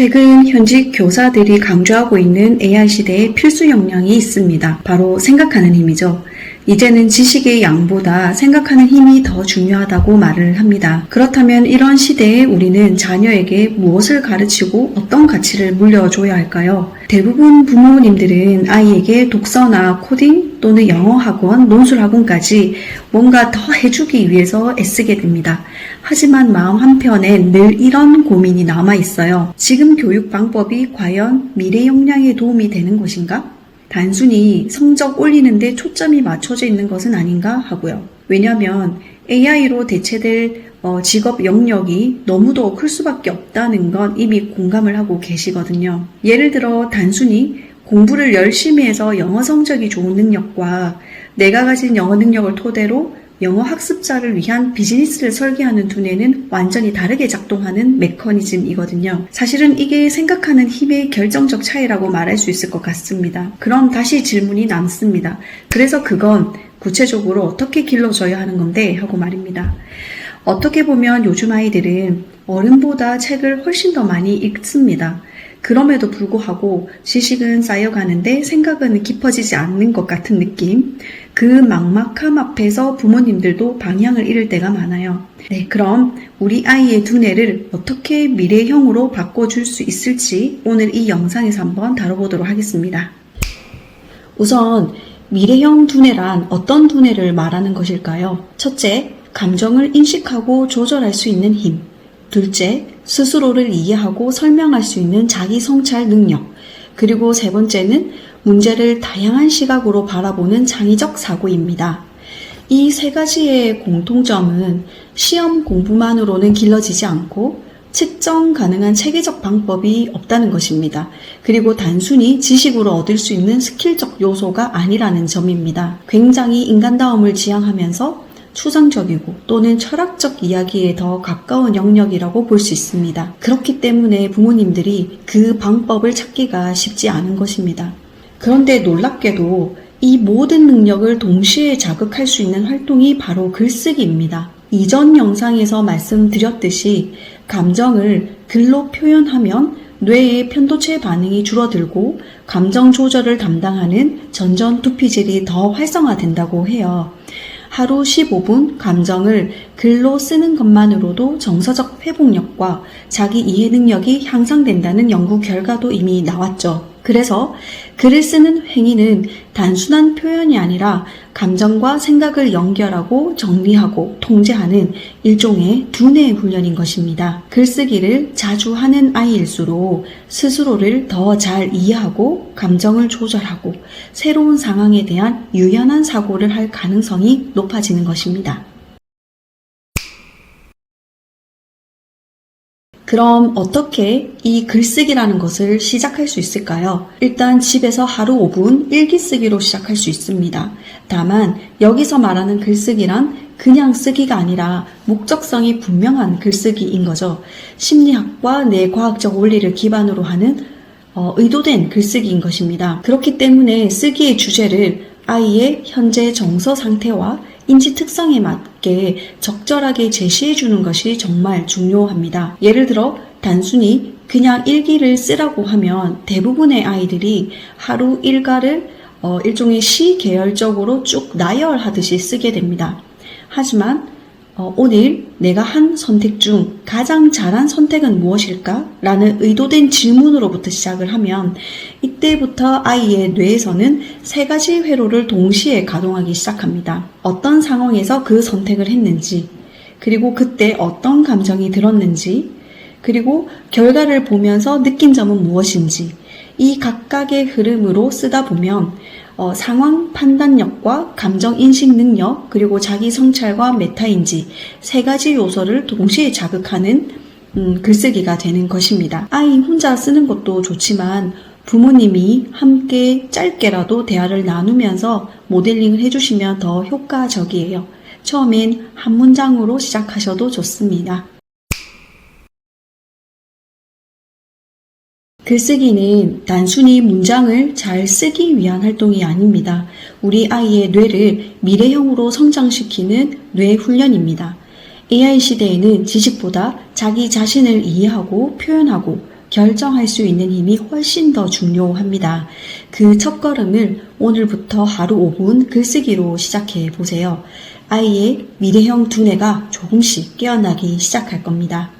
최근 현직 교사들이 강조하고 있는 AI 시대의 필수 역량이 있습니다. 바로 생각하는 힘이죠. 이제는 지식의 양보다 생각하는 힘이 더 중요하다고 말을 합니다. 그렇다면 이런 시대에 우리는 자녀에게 무엇을 가르치고 어떤 가치를 물려줘야 할까요? 대부분 부모님들은 아이에게 독서나 코딩 또는 영어 학원, 논술 학원까지 뭔가 더 해주기 위해서 애쓰게 됩니다. 하지만 마음 한편엔 늘 이런 고민이 남아 있어요. 지금 교육 방법이 과연 미래 역량에 도움이 되는 것인가? 단순히 성적 올리는데 초점이 맞춰져 있는 것은 아닌가 하고요. 왜냐하면 AI로 대체될 어, 직업 영역이 너무도 클 수밖에 없다는 건 이미 공감을 하고 계시거든요. 예를 들어 단순히 공부를 열심히 해서 영어 성적이 좋은 능력과 내가 가진 영어 능력을 토대로 영어 학습자를 위한 비즈니스를 설계하는 두뇌는 완전히 다르게 작동하는 메커니즘이거든요. 사실은 이게 생각하는 힘의 결정적 차이라고 말할 수 있을 것 같습니다. 그럼 다시 질문이 남습니다. 그래서 그건 구체적으로 어떻게 길러져야 하는 건데? 하고 말입니다. 어떻게 보면 요즘 아이들은 어른보다 책을 훨씬 더 많이 읽습니다. 그럼에도 불구하고 지식은 쌓여가는데 생각은 깊어지지 않는 것 같은 느낌. 그 막막함 앞에서 부모님들도 방향을 잃을 때가 많아요. 네, 그럼 우리 아이의 두뇌를 어떻게 미래형으로 바꿔줄 수 있을지 오늘 이 영상에서 한번 다뤄보도록 하겠습니다. 우선 미래형 두뇌란 어떤 두뇌를 말하는 것일까요? 첫째, 감정을 인식하고 조절할 수 있는 힘. 둘째, 스스로를 이해하고 설명할 수 있는 자기 성찰 능력. 그리고 세 번째는 문제를 다양한 시각으로 바라보는 창의적 사고입니다. 이 세 가지의 공통점은 시험 공부만으로는 길러지지 않고 측정 가능한 체계적 방법이 없다는 것입니다. 그리고 단순히 지식으로 얻을 수 있는 스킬적 요소가 아니라는 점입니다. 굉장히 인간다움을 지향하면서 추상적이고 또는 철학적 이야기에 더 가까운 영역이라고 볼 수 있습니다. 그렇기 때문에 부모님들이 그 방법을 찾기가 쉽지 않은 것입니다. 그런데 놀랍게도 이 모든 능력을 동시에 자극할 수 있는 활동이 바로 글쓰기입니다. 이전 영상에서 말씀드렸듯이 감정을 글로 표현하면 뇌의 편도체 반응이 줄어들고 감정 조절을 담당하는 전전 두피질이 더 활성화된다고 해요. 하루 15분 감정을 글로 쓰는 것만으로도 정서적 회복력과 자기 이해 능력이 향상된다는 연구 결과도 이미 나왔죠. 그래서 글을 쓰는 행위는 단순한 표현이 아니라 감정과 생각을 연결하고 정리하고 통제하는 일종의 두뇌 훈련인 것입니다. 글쓰기를 자주 하는 아이일수록 스스로를 더 잘 이해하고 감정을 조절하고 새로운 상황에 대한 유연한 사고를 할 가능성이 높아지는 것입니다. 그럼 어떻게 이 글쓰기라는 것을 시작할 수 있을까요? 일단 집에서 하루 5분 일기 쓰기로 시작할 수 있습니다. 다만 여기서 말하는 글쓰기란 그냥 쓰기가 아니라 목적성이 분명한 글쓰기인 거죠. 심리학과 뇌과학적 원리를 기반으로 하는 어, 의도된 글쓰기인 것입니다. 그렇기 때문에 쓰기의 주제를 아이의 현재 정서 상태와 인지 특성에 맞게 적절하게 제시해 주는 것이 정말 중요합니다. 예를 들어 단순히 그냥 일기를 쓰라고 하면 대부분의 아이들이 하루 일과를 어, 일종의 시 계열적으로 쭉 나열하듯이 쓰게 됩니다. 하지만 어, 오늘 내가 한 선택 중 가장 잘한 선택은 무엇일까? 라는 의도된 질문으로부터 시작을 하면 이때부터 아이의 뇌에서는 세 가지 회로를 동시에 가동하기 시작합니다. 어떤 상황에서 그 선택을 했는지, 그리고 그때 어떤 감정이 들었는지, 그리고 결과를 보면서 느낀 점은 무엇인지, 이 각각의 흐름으로 쓰다 보면 어, 상황 판단력과 감정 인식 능력, 그리고 자기 성찰과 메타인지 세 가지 요소를 동시에 자극하는 음, 글쓰기가 되는 것입니다. 아이 혼자 쓰는 것도 좋지만 부모님이 함께 짧게라도 대화를 나누면서 모델링을 해주시면 더 효과적이에요. 처음엔 한 문장으로 시작하셔도 좋습니다. 글쓰기는 단순히 문장을 잘 쓰기 위한 활동이 아닙니다. 우리 아이의 뇌를 미래형으로 성장시키는 뇌 훈련입니다. AI 시대에는 지식보다 자기 자신을 이해하고 표현하고 결정할 수 있는 힘이 훨씬 더 중요합니다. 그 첫걸음을 오늘부터 하루 5분 글쓰기로 시작해 보세요. 아이의 미래형 두뇌가 조금씩 깨어나기 시작할 겁니다.